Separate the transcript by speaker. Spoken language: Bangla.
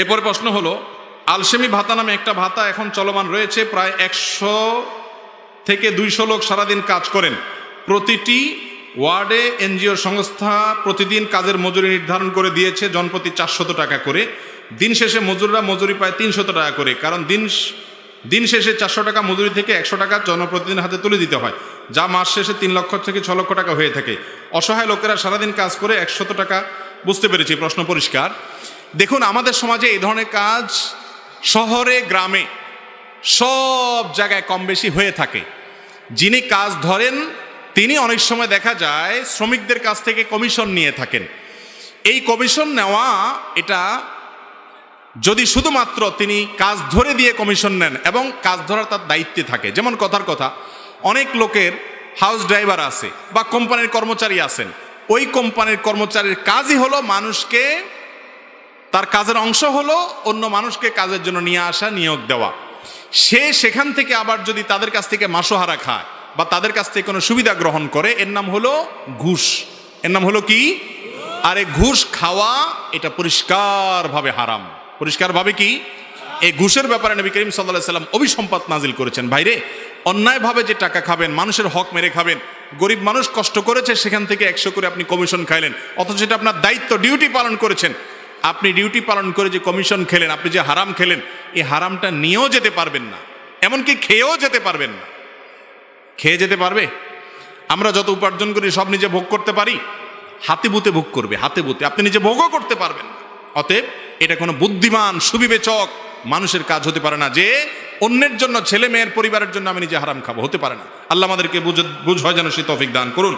Speaker 1: এরপরে প্রশ্ন হলো, আলসেমি ভাতা নামে একটা ভাতা এখন চলমান রয়েছে, প্রায় একশো থেকে দুইশো লোক সারাদিন কাজ করেন। প্রতিটি ওয়ার্ডে এনজিও সংস্থা প্রতিদিন কাজের মজুরি নির্ধারণ করে দিয়েছে, জনপ্রতি চারশত টাকা করে। দিন শেষে মজুররা মজুরি পায় তিনশত টাকা করে, কারণ দিন দিন শেষে চারশো টাকা মজুরি থেকে একশো টাকা জনপ্রতিদিন হাতে তুলে দিতে হয়, যা মাস শেষে তিন লক্ষ থেকে ছ লক্ষ টাকা হয়ে থাকে। অসহায় লোকেরা সারাদিন কাজ করে একশত টাকা বুঝতে পেরেছি, প্রশ্ন পরিষ্কার। দেখুন, আমাদের সমাজে এই ধরনের কাজ শহরে, গ্রামে সব জায়গায় কম বেশি হয়ে থাকে। যিনি কাজ ধরেন, তিনি অনেক সময় দেখা যায় শ্রমিকদের কাছ থেকে কমিশন নিয়ে থাকেন। এই কমিশন নেওয়া, এটা যদি শুধুমাত্র তিনি কাজ ধরে দিয়ে কমিশন নেন এবং কাজ ধরার তার দায়িত্বে থাকে, যেমন কথার কথা, অনেক লোকের হাউস ড্রাইভার আছে বা কোম্পানির কর্মচারী আছেন। ওই কোম্পানির কর্মচারীর কাজই হলো মানুষকে, তার কাজের অংশ হলো অন্য মানুষকে কাজের জন্য নিয়ে আসা, নিয়োগ দেওয়া। সে সেখান থেকে আবার যদি তাদের কাছ থেকে মাসোহারা খায় বা তাদের কাছ থেকে কোনো সুবিধা গ্রহণ করে, এর নাম হলো ঘুষ। এর নাম হলো কি? আরে ঘুষ খাওয়া এটা পরিষ্কারভাবে হারাম। পরিষ্কারভাবে কি? এই ঘুষের ব্যাপারে নবী করিম সাল্লাহ সাল্লাম অভিসম্পাত নাজিল করেছেন। ভাইরে, অন্যায়ভাবে যে টাকা খাবেন, মানুষের হক মেরে খাবেন, গরিব মানুষ কষ্ট করেছে, সেখান থেকে একশো করে আপনি কমিশন খাইলেন, অথচ এটা আপনার দায়িত্ব ডিউটি পালন করেছেন। আপনি ডিউটি পালন করে যে কমিশন খেলেন, আপনি যে হারাম খেলেন এই হারামটা নিয়েও যেতে পারবেন না। এমনকি খেয়েও যেতে পারবেন না। খেয়ে যেতে পারবে? আমরা যত উপার্জন করি, সব নিজে ভোগ করতে পারি? হাতে বুতে ভোগ করবে, হাতে বুতে। আপনি নিজে ভোগও করতে পারবেন অতএব, এটা কোনো বুদ্ধিমান, সুবিবেচক মানুষের কাজ হতে পারে না যে অন্যের জন্য, ছেলে মেয়ের পরিবারের জন্য আমি নিজে হারাম খাব, হতে পারে না। আল্লাহ আমাদেরকে বুঝ বুঝ হয় যেন সে তফিক দান করুন।